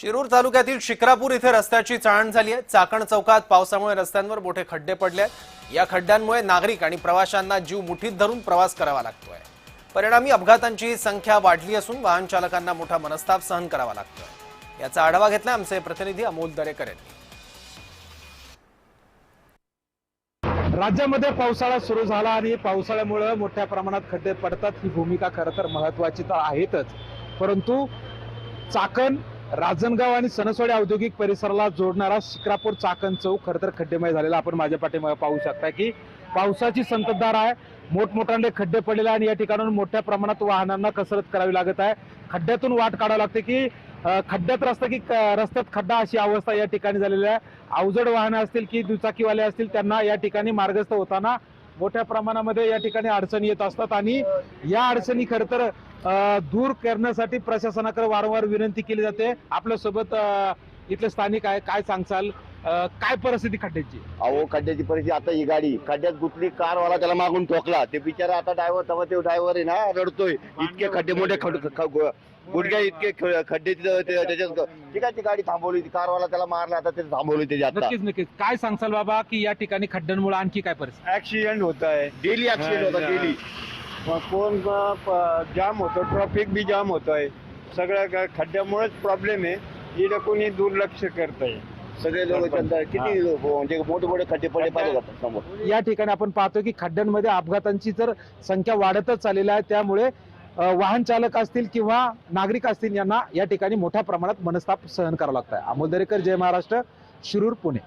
शिरूर तालुक्यातील शिक्रापूर इथे रस्त्याची चाळण झाली आहे. चाकण चौकात पावसामुळे रस्त्यांवर मोठे खड्डे पडले आहेत. या खड्ड्यांमुळे नागरिक आणि प्रवाशांना जीव मुठीत धरून प्रवास करावा लागतोय. परिणामी अपघातांची संख्या वाढली असून वाहन चालकांना मोठा मनस्ताप सहन करावा लागतोय. याचा आढावा घेतला आमचे प्रतिनिधी अमोल दरेकर यांनी. राज्यामध्ये पावसाळा सुरू झाला आणि पावसाळ्यामुळे मोठ्या प्रमाणात खड्डे पडतात. ही भूमिका खरं तर महत्वाची तर आहेतच. परंतु चाकण राजनगाव आणि सणसवाडी औद्योगिक परिसराला जोडणारा शिक्रापूर चाकण चौक खरं तर खड्डेमय झालेला. आपण माझ्या पाठीमागे पाहू शकता की पावसाची संततधार आहे. मोठमोठाले खड्डे पडलेले आहे आणि या ठिकाणाहून मोठ्या प्रमाणात वाहनांना कसरत करावी लागत आहे. खड्ड्यातून वाट काढावी लागते की खड्ड्यात रस्ता की क- रस्त्यात खड्डा अशी अवस्था या ठिकाणी झालेली आहे. अवजड वाहनं असतील की दुचाकीवाले असतील त्यांना या ठिकाणी मार्गस्थ होताना मोठ्या प्रमाणामध्ये या ठिकाणी अडचणी येत असतात आणि या अडचणी खर तर दूर करण्यासाठी प्रशासनाकडे वारंवार विनंती केली जाते. आपल्यासोबत इथले स्थानिक आहे काय सांगचाल काय परिस्थिती खड्ड्याची? अहो खड्ड्याची परिस्थिती आता ही गाडी खड्ड्यात गुतली कारवाला त्याला मागून ठोकला. ते बिचारा आता ड्रायव्हर तेव्हा ते ड्रायव्हर आहे ना रडतोय. इतके खड्डे मोठे गुडघ्या इतके खड्डे त्याच्यात ठीक आहे ती गाडी थांबवली ती कारवाला त्याला मारला आता ते थांबवली त्याची आता. नक्कीच नक्कीच. काय सांगचाल बाबा की या ठिकाणी खड्ड्यांमुळे आणखी काय परिस्थिती? ऍक्सिडेंट होत आहे. डेली ऍक्सिडेंट होता डेली मग कोण जाम होतो ट्रॅफिक बी जाम होत आहे सगळ्या खड्ड्यामुळेच प्रॉब्लेम आहे. इथं कोणी दुर्लक्ष करत आहे सगळे लोक किती लोक म्हणजे मोठे मोठे खड्डे पडले पाहिजे आता समोर. या ठिकाणी आपण पाहतो की खड्ड्यांमध्ये अपघातांची जर संख्या वाढतच चाललेली आहे. त्यामुळे अ, वाहन चालक असतील किंवा नागरिक असतील यांना या ठिकाणी मोठ्या प्रमाणात मनस्ताप सहन करावा लागत आहे अमोल दरेकर जय महाराष्ट्र शिरूर पुणे.